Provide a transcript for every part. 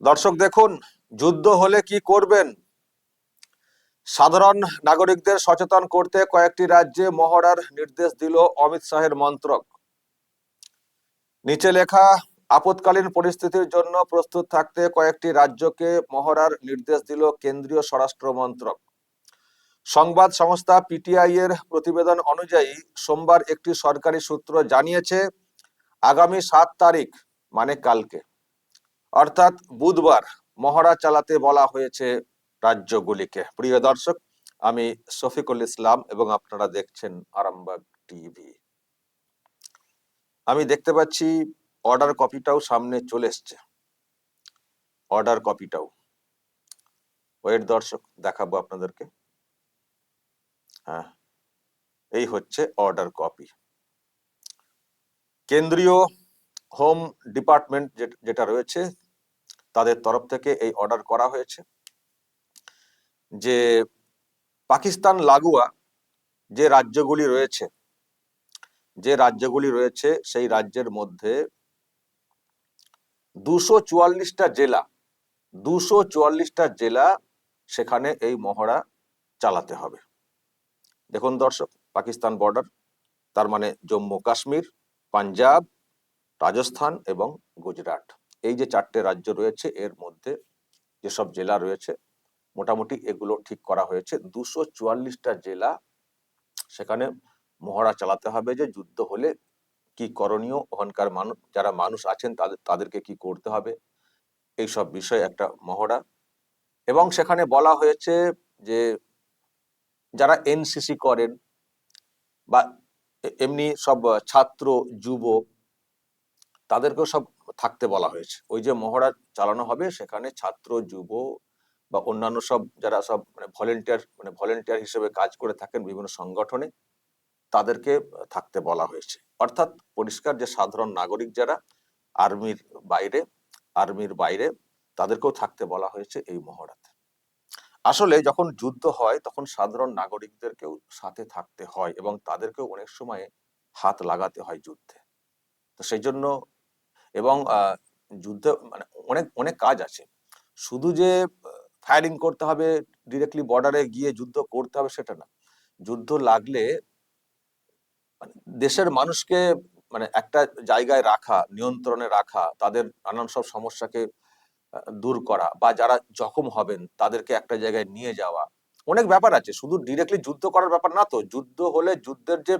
দর্শক দেখুন, যুদ্ধ হলে কি করবেন? সাধারণ নাগরিকদের সচেতন করতে কয়েকটি রাজ্যে মহড়ার নির্দেশ দিল অমিত শাহের মন্ত্রক। নিচে লেখা, আপৎকালীন পরিস্থিতির জন্য প্রস্তুত থাকতে কয়েকটি রাজ্যকে মহড়ার নির্দেশ দিল কেন্দ্রীয় স্বরাষ্ট্র মন্ত্রক। সংবাদ সংস্থা পিটিআই এর প্রতিবেদন অনুযায়ী, সোমবার একটি সরকারি সূত্র জানিয়েছে, আগামী সাত তারিখ মানে কালকে। অর্থাৎ বুধবার মহড়া চালাতে বলা হয়েছে রাজ্যগুলিকে। প্রিয় দর্শক, আমি শফিকুল ইসলাম এবং আপনারা দেখছেন আরামবাগ টিভি। আমি দেখতে পাচ্ছি অর্ডার কপিটাও সামনে চলে এসছে। অর্ডার কপিটাও। ওয়েট দর্শক, দেখাবো আপনাদেরকে। হ্যাঁ এই হচ্ছে অর্ডার কপি। কেন্দ্রীয় হোম ডিপার্টমেন্ট যেটা রয়েছে, তাদের তরফ থেকে এই অর্ডার করা হয়েছে যে পাকিস্তান লাগোয়া যে রাজ্যগুলি রয়েছে, যে রাজ্যগুলি রয়েছে সেই রাজ্যের মধ্যে দুশো চুয়াল্লিশটা জেলা, দুশো চুয়াল্লিশটা জেলা সেখানে এই মহড়া চালাতে হবে। দেখুন দর্শক, পাকিস্তান বর্ডার, তার মানে জম্মু কাশ্মীর, পাঞ্জাব রাজস্থান এবং গুজরাট। এই যে চারটে রাজ্য রয়েছে, এর মধ্যে যেসব জেলা রয়েছে, মোটামুটি এগুলো ঠিক করা হয়েছে। দুশো চুয়াল্লিশটা জেলা সেখানে মহড়া চালাতে হবে যে যুদ্ধ হলে কি করণীয়, ওখানকার মানুষ যারা মানুষ আছেন তাদের, তাদেরকে কি করতে হবে এই সব বিষয়ে একটা মহড়া। এবং সেখানে বলা হয়েছে যে যারা এনসিসি করেন বা এমনি সব ছাত্র যুব তাদেরকেও সব থাকতে বলা হয়েছে। ওই যে মহড়া চালানো হবে, সেখানে ছাত্র, যুব বা অন্যান্য সব যারা সব মানে ভলেন্টিয়ার মানে ভলেন্টিয়ার হিসেবে কাজ করে থাকেন বিভিন্ন সংগঠনে, তাদেরকে থাকতে বলা হয়েছে। অর্থাৎ পরিষ্কার যে সাধারণ নাগরিক যারা, আর্মির বাইরে আর্মির বাইরে, তাদেরকেও থাকতে বলা হয়েছে এই মহড়াতে। আসলে যখন যুদ্ধ হয়, তখন সাধারণ নাগরিকদেরকেও সাথে থাকতে হয় এবং তাদেরকেও অনেক সময় হাত লাগাতে হয় যুদ্ধে। তো সেই জন্য এবং যুদ্ধে মানে অনেক অনেক কাজ আছে। শুধু যে ফায়ারিং করতে হবে ডিরেক্টলি বর্ডারে গিয়ে যুদ্ধ করতে হবে সেটা না। যুদ্ধ লাগলে মানে দেশের মানুষকে মানে একটা জায়গায় রাখা, নিয়ন্ত্রণে রাখা, তাদের নানান সব সমস্যাকে দূর করা বা যারা জখম হবেন, তাদেরকে একটা জায়গায় নিয়ে যাওয়া। অনেক ব্যাপার আছে। শুধু ডিরেক্টলি যুদ্ধ করার ব্যাপার না তো, যুদ্ধ হলে যুদ্ধের যে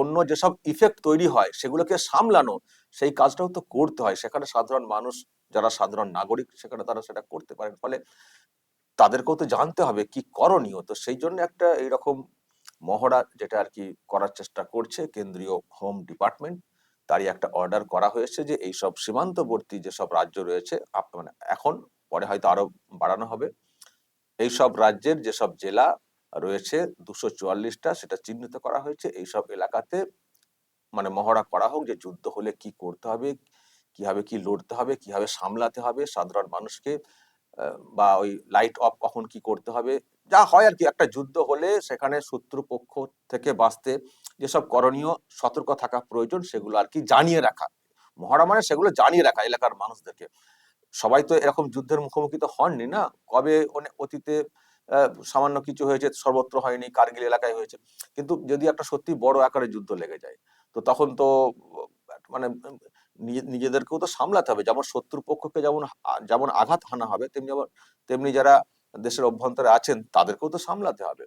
অন্য যেসব ইফেক্ট তৈরি হয় সেগুলোকে সামলানো, সেই কাজটাও তো করতে হয়। সেখানে সাধারণ মানুষ যারা সাধারণ নাগরিক সেখানে তারা সেটা করতে পারেন। ফলে তাদেরকেও তো জানতে হবে কি করণীয়। তো সেই জন্য একটা এইরকম মহড়া যেটা আর কি করার চেষ্টা করছে কেন্দ্রীয় হোম ডিপার্টমেন্ট, তারই একটা অর্ডার করা হয়েছে যে এই সব সীমান্তবর্তী যেসব রাজ্য রয়েছে মানে এখন, পরে হয়তো আরও বাড়ানো হবে। এই সব রাজ্যের যেসব জেলা রয়েছে। দুশো চুয়াল্লিশটা সেটা চিহ্নিত করা হয়েছে। এই সব এলাকাতে মানে মহড়া করা হোক যে যুদ্ধ হলে কি করতে হবে, কীভাবে কি লড়তে হবে, কীভাবে সামলাতে হবে, সাধারণ মানুষকে বা ওই লাইট অফ কখন কি করতে হবে। যা হয় আর কি, একটা যুদ্ধ হলে সেখানে শত্রুপক্ষ থেকে বাঁচতে যেসব করণীয়, সতর্ক থাকা প্রয়োজন, সেগুলো আর কি জানিয়ে রাখা। মহড়া মানে সেগুলো জানিয়ে রাখা এলাকার মানুষদেরকে। সবাই তো এরকম যুদ্ধের মুখোমুখি তো হননি না? কবে অতীতে সামান্য কিছু হয়েছে, সর্বত্র হয়নি, কার্গিল এলাকায় হয়েছে। কিন্তু যদি একটা সত্যি বড় আকারে যুদ্ধ লেগে যায়, তো তখন তো মানে নিজেদেরকেও তো সামলাতে হবে। যেমন শত্রু পক্ষকে যেমন যেমন আঘাত হানা হবে, তেমনি আবার, তেমনি যারা দেশের অভ্যন্তরে আছেন, তাদেরকেও তো সামলাতে হবে।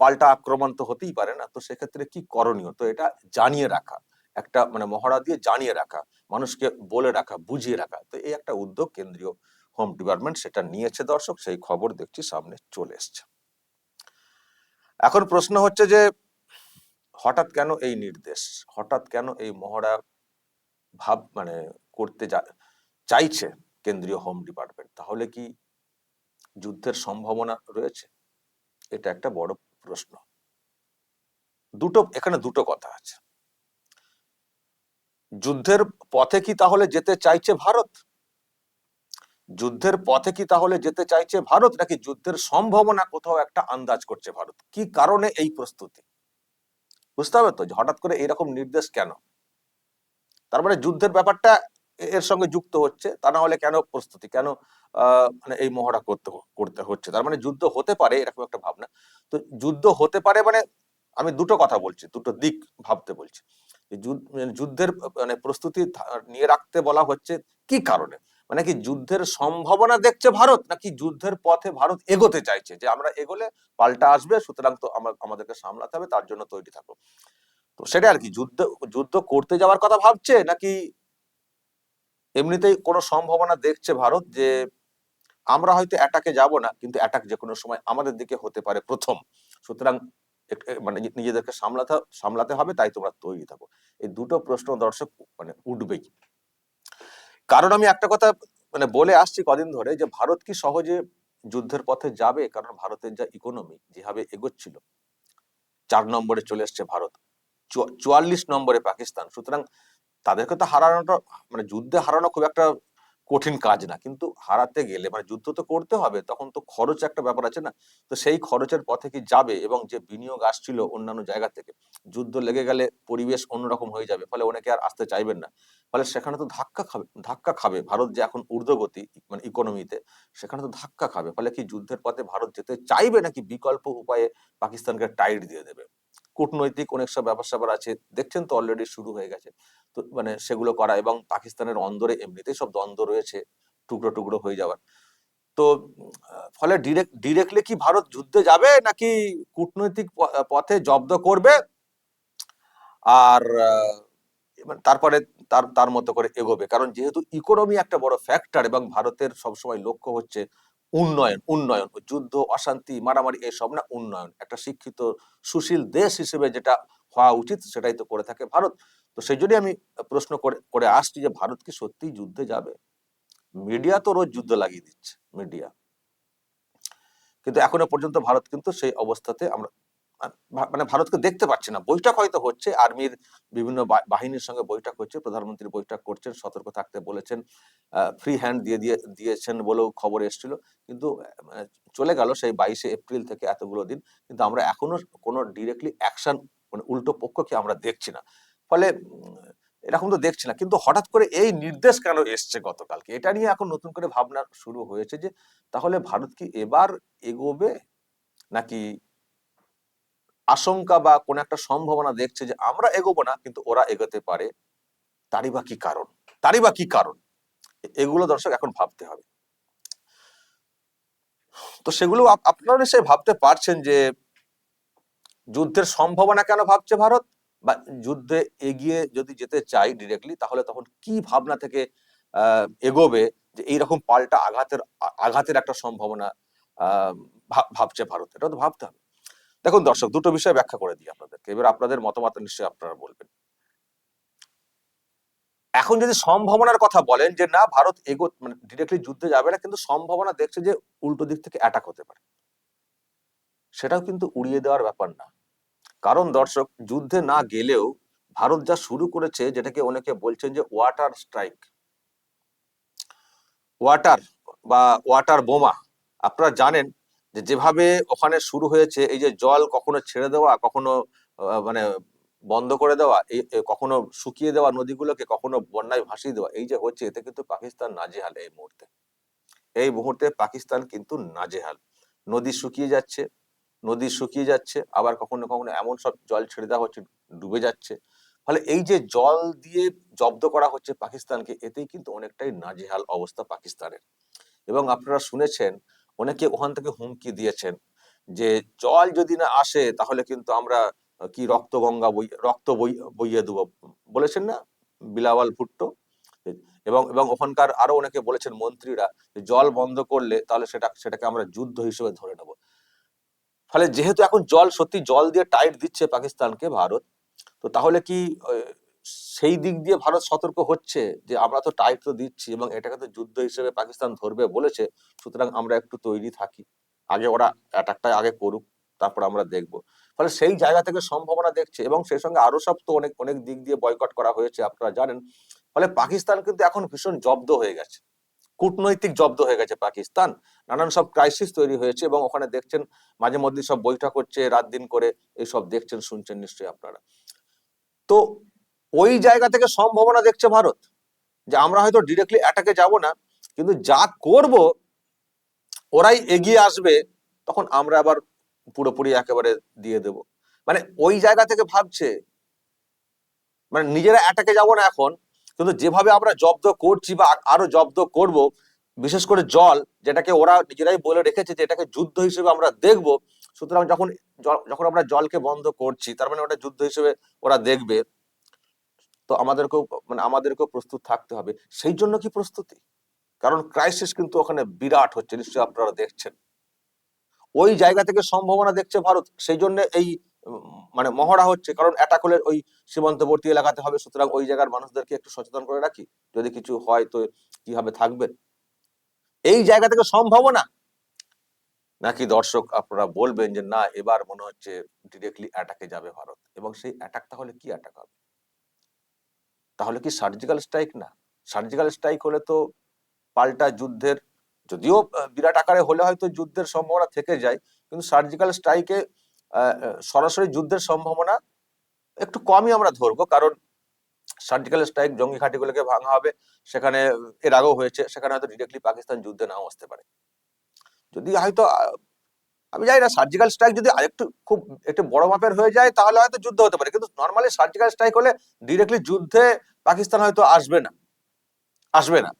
পাল্টা আক্রমণ তো হতেই পারে না। তো সেক্ষেত্রে কি করণীয়? তো এটা জানিয়ে রাখা, একটা মানে মহড়া দিয়ে জানিয়ে রাখা, মানুষকে বলে রাখা, বুঝিয়ে রাখা। তো এই একটা উদ্যোগ কেন্দ্রীয় হোম ডিপার্টমেন্ট সেটা নিয়েছে দর্শক, সেই খবর দেখছি সামনে চলে এসছে। এখন প্রশ্ন হচ্ছে যে, হঠাৎ কেন এই নির্দেশ? হঠাৎ কেন এই মহড়া ভাব মানে করতে চাইছে কেন্দ্রীয় হোম ডিপার্টমেন্ট তাহলে কি যুদ্ধের সম্ভাবনা রয়েছে? এটা একটা বড় প্রশ্ন। দুটো, এখানে দুটো কথা আছে। যুদ্ধের পথে কি তাহলে যেতে চাইছে ভারত? যুদ্ধের পথে কি তাহলে যেতে চাইছে ভারত, নাকি যুদ্ধের সম্ভাবনা কোথাও একটা আন্দাজ করছে ভারত? কি কারণে এই প্রস্তুতি? বুঝতে হবে তো হঠাৎ করে এরকম নির্দেশ কেন? তার মানে যুদ্ধের ব্যাপারটা এর সঙ্গে যুক্ত হচ্ছে, তা না হলে কেন প্রস্তুতি, কেন মানে এই মহড়া করতে করতে হচ্ছে? তার মানে যুদ্ধ হতে পারে, এরকম একটা ভাবনা। তো যুদ্ধ হতে পারে মানে আমি দুটো কথা বলছি, দুটো দিক ভাবতে বলছি। মানে যুদ্ধের মানে প্রস্তুতি নিয়ে রাখতে বলা হচ্ছে কি কারণে? মানে কি যুদ্ধের সম্ভাবনা দেখছে ভারত, নাকি যুদ্ধের পথে ভারত এগোতে চাইছে? যে আমরা এগোলে পাল্টা আসবে, সুতরাং তো আমাদেরকে সামলাতে হবে, তার জন্য তৈরি থাকো তো সেটা আর কি, যুদ্ধ যুদ্ধ করতে যাওয়ার কথা ভাবছে, নাকি এমনিতেই কোনো সম্ভাবনা দেখছে ভারত যে আমরা হয়তো অ্যাটাকে যাব না, কিন্তু অ্যাটাক যে কোনো সময় আমাদের দিকে হতে পারে প্রথম। সুতরাং মানে নিজেদেরকে সামলাতে সামলাতে হবে, তাই তোমরা তৈরি থাকো। এই দুটো প্রশ্ন দর্শক মানে উঠবেই। কারণ আমি একটা কথা মানে বলে আসছি কদিন ধরে যে ভারত কি সহজে যুদ্ধের পথে যাবে? কারণ ভারতের যা ইকোনমি যেভাবে এগোচ্ছিল, চার নম্বরে চলে এসছে ভারত, চুয়া- চুয়াল্লিশ নম্বরে পাকিস্তান। সুতরাং তাদেরকে তো হারানোটা মানে যুদ্ধে হারানো খুব একটা কঠিন কাজ না। কিন্তু হারাতে গেলে মানে যুদ্ধ তো করতে হবে, তখন তো খরচ একটা ব্যাপার আছে না? তো সেই খরচের পথে কি যাবে? এবং যে বিনিয়োগ আসছিল অন্যান্য জায়গা থেকে, যুদ্ধ লেগে গেলে পরিবেশ অন্যরকম হয়ে যাবে, ফলে অনেকে আর আসতে চাইবেন না। ফলে সেখানে তো ধাক্কা খাবে ধাক্কা খাবে। ভারত যে এখন ঊর্ধ্বগতি মানে ইকোনমিতে সেখানে তো ধাক্কা খাবে। ফলে কি যুদ্ধের পথে ভারত যেতে চাইবে নাকি বিকল্প উপায়ে পাকিস্তানকে টাইট দিয়ে দেবে? কূটনৈতিক অনেক সব ব্যাপার স্যাপার আছে, দেখছেন তো অলরেডি শুরু হয়ে গেছে। তো মানে সেগুলো করা এবং পাকিস্তানের অন্দরে এমনিতেই সব দ্বন্দ্ব রয়েছে টুকরো টুকরো হয়ে যাওয়ার। তো, ফলে ডিরেক্ট ডিরেক্টলি কি ভারত যুদ্ধে যাবে নাকি কূটনৈতিক পথে জব্দ করবে? আর তারপরে তার তার মতো করে এগোবে। কারণ যেহেতু ইকোনমি একটা বড় ফ্যাক্টর এবং ভারতের সবসময় লক্ষ্য হচ্ছে উন্নয়ন উন্নয়ন। যুদ্ধ, অশান্তি, মারামারি, এসব না, উন্নয়ন। একটা শিক্ষিত, সুশীল দেশ হিসেবে যেটা হওয়া উচিত, সেটাই তো করে থাকে ভারত। তো সেই জন্যই আমি প্রশ্ন করে করে আসছি যে ভারত কি সত্যি যুদ্ধে যাবে? মিডিয়া তো রোজ যুদ্ধ লাগিয়ে দিচ্ছে, মিডিয়া। কিন্তু এখনও পর্যন্ত ভারত কিন্তু সেই অবস্থাতে আমরা মানে ভারতকে দেখতে পাচ্ছি না। বৈঠক হয়তো হচ্ছে, আর্মির বিভিন্ন বাহিনীর সঙ্গে বৈঠক হচ্ছে, প্রধানমন্ত্রী বৈঠক করছেন, সতর্ক থাকতে বলেছেন ফ্রি হ্যান্ড দিয়ে দিয়ে, দিয়েছেন বলেও খবর এসেছিল। কিন্তু চলে গেল সেই বাইশে এপ্রিল থেকে এতগুলো দিন। কিন্তু আমরা এখনও কোনো ডিরেক্টলি অ্যাকশন মানে উল্টো পক্ষকে আমরা দেখছি না। ফলে এরকম তো দেখছি না। কিন্তু হঠাৎ করে এই নির্দেশ কেন এসছে গতকালকে? এটা নিয়ে এখন নতুন করে ভাবনা শুরু হয়েছে যে, তাহলে ভারত কি এবার এগোবে? নাকি আশঙ্কা বা কোন একটা সম্ভাবনা দেখছে যে আমরা এগোবো না, কিন্তু ওরা এগোতে পারে, তারই বা কি কারণ? তারই বা কি কারণ? এগুলো দর্শক এখন ভাবতে হবে। তো সেগুলো আপ- আপনারা নিশ্চয়ই ভাবতে পারছেন যে যুদ্ধের সম্ভাবনা কেন ভাবছে ভারত? বা যুদ্ধে এগিয়ে যদি যেতে চাই ডিরেক্টলি তাহলে তখন কি ভাবনা থেকে এগোবে যে এইরকম পাল্টা আঘাতের আঘাতের একটা সম্ভাবনা ভাবছে ভারত? এটা তো ভাবতে হবে। দেখুন, দর্শক, দুটো বিষয় ব্যাখ্যা করে দিই আপনাদেরকে। এবার আপনাদের মতামত নিশ্চয়ই আপনারা বলবেন। এখন যদি সম্ভাবনার কথা বলেন যে, না, ভারত এগো মানে ডিরেক্টলি যুদ্ধে যাবে না, কিন্তু সম্ভাবনা দেখছে যে, উল্টো দিক থেকে অ্যাটাক হতে পারে। সেটাও কিন্তু উড়িয়ে দেওয়ার ব্যাপার না। কারণ, দর্শক, যুদ্ধে না গেলেও ভারত যা শুরু করেছে, যেটাকে অনেকে বলছেন যে ওয়াটার স্ট্রাইক ওয়াটার বা ওয়াটার বোমা। আপনারা জানেন যে, যেভাবে ওখানে শুরু হয়েছে, এই যে জল কখনো ছেড়ে দেওয়া, কখনো মানে বন্ধ করে দেওয়া এই কখনো শুকিয়ে দেওয়া নদীগুলোকে কখনো বন্যায় ভাসিয়ে দেওয়া, এই যে হচ্ছে, এতে কিন্তু পাকিস্তান নাজেহাল এই মুহূর্তে। এই মুহূর্তে পাকিস্তান কিন্তু নাজেহাল। নদী শুকিয়ে যাচ্ছে, নদী শুকিয়ে যাচ্ছে, আবার কখনো কখনো এমন সব জল ছেড়ে দেওয়া হচ্ছে, ডুবে যাচ্ছে। ফলে এই যে জল দিয়ে জব্দ করা হচ্ছে পাকিস্তানকে, এতেই কিন্তু অনেকটাই নাজেহাল অবস্থা পাকিস্তানের। এবং আপনারা শুনেছেন অনেকে ওখান থেকে হুমকি দিয়েছেন যে, জল যদি না আসে, তাহলে কিন্তু আমরা কি রক্ত গঙ্গা বই, রক্ত বই, বইয়ে দেবো। বলেছেন না? বিলাওয়াল ভুট্টো? এবং এবং ওখানকার আরও অনেকে বলেছেন মন্ত্রীরা জল বন্ধ করলে তাহলে সেটা, সেটাকে আমরা যুদ্ধ হিসেবে ধরে নেব। ফলে যেহেতু এখন জল সত্যি জল দিয়ে টাইট দিচ্ছে পাকিস্তানকে, ভারত, তো তাহলে কি সেই দিক দিয়ে ভারত সতর্ক হচ্ছে যে, আমরা তো টাইট তো দিচ্ছি এবং এটাকে তো যুদ্ধ হিসেবে পাকিস্তান ধরবে বলেছে, সুতরাং আমরা একটু তৈরি থাকি। আগে ওরা অ্যাটাকটা আগে করুক, তারপর আমরা দেখব। ফলে সেই জায়গা থেকে সম্ভাবনা দেখছে এবং সেই সঙ্গে আরও সব তো অনেক অনেক দিক দিয়ে বয়কট করা হয়েছে, আপনারা জানেন। ফলে পাকিস্তান কিন্তু এখন ভীষণ জব্দ হয়ে গেছে। কূটনৈতিক জব্দ হয়ে গেছে পাকিস্তান। নানান সব ক্রাইসিস তৈরি হয়েছে এবং ওখানে দেখছেন, মাঝে মধ্যে সব বৈঠক হচ্ছে, রাত দিন করে, এইসব দেখছেন, শুনছেন নিশ্চয়ই আপনারা। তো ওই জায়গা থেকে সম্ভাবনা দেখছে ভারত, যে আমরা হয়তো ডিরেক্টলি অ্যাটাকে যাব না, কিন্তু যা করব, ওরাই এগিয়ে আসবে, তখন আমরা আবার পুরোপুরি একেবারে দিয়ে দেব। মানে ওই জায়গা থেকে ভাবছে মানে নিজেরা অ্যাটাকে যাব না এখন, কিন্তু যেভাবে আমরা জব্দ করছি বা আরও জব্দ করব, বিশেষ করে জল, যেটাকে ওরা নিজেরাই বলে রেখেছে যে এটাকে যুদ্ধ হিসেবে আমরা দেখব, সুতরাং যখন যখন আমরা জলকে বন্ধ করছি, তার মানে ওটা যুদ্ধ হিসেবে ওরা দেখবে তো আমাদেরকেও মানে আমাদেরকেও প্রস্তুত থাকতে হবে। সেই জন্য কি প্রস্তুতি? কারণ ক্রাইসিস কিন্তু ওখানে বিরাট হচ্ছে, নিশ্চয়ই আপনারা দেখছেন। ওই জায়গা থেকে সম্ভাবনা দেখছে ভারত, সেই জন্য এই মানে মহড়া হচ্ছে। কারণ অ্যাটাক হলে ওই সীমান্তবর্তী এলাকাতে হবে, সুতরাং ওই জায়গার মানুষদেরকে একটু সচেতন করে রাখি। যদি কিছু হয় তো কীভাবে থাকবে? এই জায়গা থেকে সম্ভাবনা? নাকি দর্শক আপনারা বলবেন যে না, এবার মনে হচ্ছে ডিরেক্টলি অ্যাটাকে যাবে ভারত। এবং সেই অ্যাটাক তাহলে কি অ্যাটাক হবে? তাহলে কি সার্জিক্যাল স্ট্রাইক না? সার্জিক্যাল স্ট্রাইক হলে তো পাল্টা যুদ্ধের, যদিও বিরাট আকারে হলে হয়তো যুদ্ধের সম্ভাবনা থেকে যায়, কিন্তু সার্জিক্যাল স্ট্রাইকে সরাসরি যুদ্ধের সম্ভাবনা একটু কমই আমরা ধরবো, কারণ সার্জিক্যাল স্ট্রাইক জঙ্গি ঘাঁটিগুলোকে ভাঙা হবে, সেখানে এর আগেও হয়েছে, সেখানে হয়তো ডিরেক্টলি পাকিস্তান যুদ্ধে নাও আসতে পারে। যদি হয়তো আমি জানি না সার্জিক্যাল স্ট্রাইক যদি আরেকটু খুব একটু বড় মাপের হয়ে যায়, তাহলে হয়তো যুদ্ধ হতে পারে, কিন্তু নর্মালি সার্জিক্যাল স্ট্রাইক হলে ডিরেক্টলি যুদ্ধে পাকিস্তান হয়তো আসবে না আসবে না।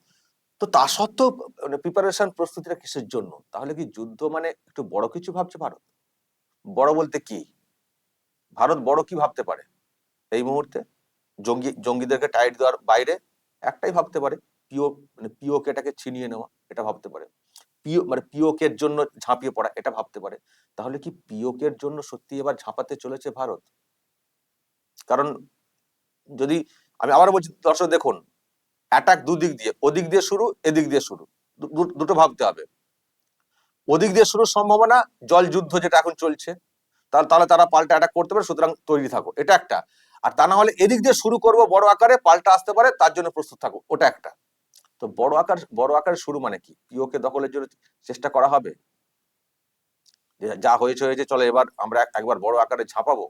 তো তা সত্ত্বেও মানে প্রিপারেশন প্রস্তুতিটা কিসের জন্য? তাহলে কি যুদ্ধ মানে একটু বড় কিছু ভাবছে ভারত? বড় বলতে কি? ভারত বড় কি ভাবতে পারে? এই মুহূর্তে জঙ্গি, জঙ্গিদেরকে টাইট দেওয়ার বাইরে একটাই ভাবতে পারে, পিও মানে পিওকে এটাকে ছিনিয়ে নেওয়া, এটা ভাবতে পারে। পিও মানে পিওকের জন্য ঝাঁপিয়ে পড়া, এটা ভাবতে পারে। তাহলে কি পিওকের জন্য সত্যি এবার ঝাঁপাতে চলেছে ভারত? কারণ যদি আমি আবার বলছি, দর্শক দেখুন অ্যাটাক দুদিক দিয়ে, ওদিক দিয়ে শুরু, এদিক দিয়ে শুরু। দুটো ভাবতে হবে। ওদিক দিয়ে শুরুর সম্ভাবনা, জল যুদ্ধ যেটা এখন চলছে তাহলে তাহলে তারা পাল্টা অ্যাটাক করতে পারে, সুতরাং তৈরি থাকো এটা একটা। আর তা না হলে এদিক দিয়ে শুরু করব বড় আকারে, পাল্টা আসতে পারে, তার জন্য প্রস্তুত থাকো ওটা একটা। তো বড় আকার, বড় আকারে শুরু মানে কি? পিওকে দখলের জন্য চেষ্টা করা হবে? যে হয়েছে হয়েছে, চলো এবার আমরা একবার বড় আকারে ঝাঁপাবো।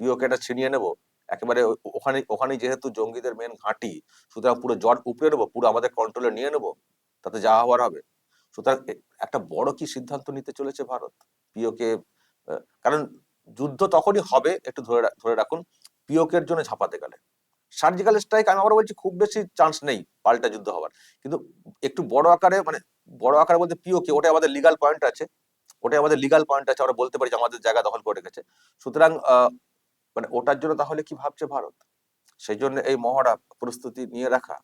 পিওকে এটা ছিনিয়ে নেব। একেবারে ওখানে ওখানে যেহেতু জঙ্গিদের মেন ঘাঁটি, সুতরাং পুরো জট উপরে নেব, পুরো আমাদের কন্ট্রোলে নিয়ে নেব, তাতে যা হওয়ার হবে। সুতরাং একটা বড় কি সিদ্ধান্ত নিতে চলেছে ভারত? পিওকে কারণ যুদ্ধ তখনই হবে, একটু ধরে ধরে রাখুন, পিওকের জন্য ঝাঁপাতে গেলে। সার্জিক্যাল স্ট্রাইক আমি আবার বলছি, খুব বেশি চান্স নেই পাল্টা যুদ্ধ হওয়ার কিন্তু একটু বড় আকারে মানে বড় আকারে বলতে পিওকে ওটা আমাদের লিগাল পয়েন্ট আছে, ওটাই আমাদের লিগাল পয়েন্ট আছে, আমরা বলতে পারি যে আমাদের জায়গা দখল করে রেখেছে। সুতরাং মানে ওটার জন্য তাহলে কি ভাবছে ভারত? সেই জন্য এই মহড়া প্রস্তুতি নিয়ে রাখা।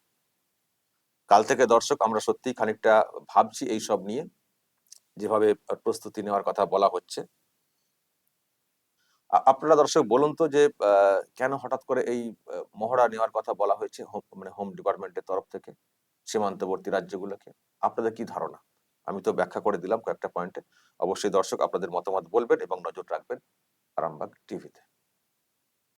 কাল থেকে দর্শক, আমরা সত্যি খানিকটা ভাবছি এই সব নিয়ে, যেভাবে প্রস্তুতি নেওয়ার কথা বলা হচ্ছে। আপনারা দর্শক বলুন তো যে কেন হঠাৎ করে এই মহড়া নেওয়ার কথা বলা হয়েছে মানে হোম ডিপার্টমেন্টের তরফ থেকে, সীমান্তবর্তী রাজ্যগুলোকে? আপনাদের কি ধারণা? আমি তো ব্যাখ্যা করে দিলাম কয়েকটা পয়েন্টে। অবশ্যই দর্শক আপনাদের মতামত বলবেন এবং নজর রাখবেন আরামবাগ টিভিতে।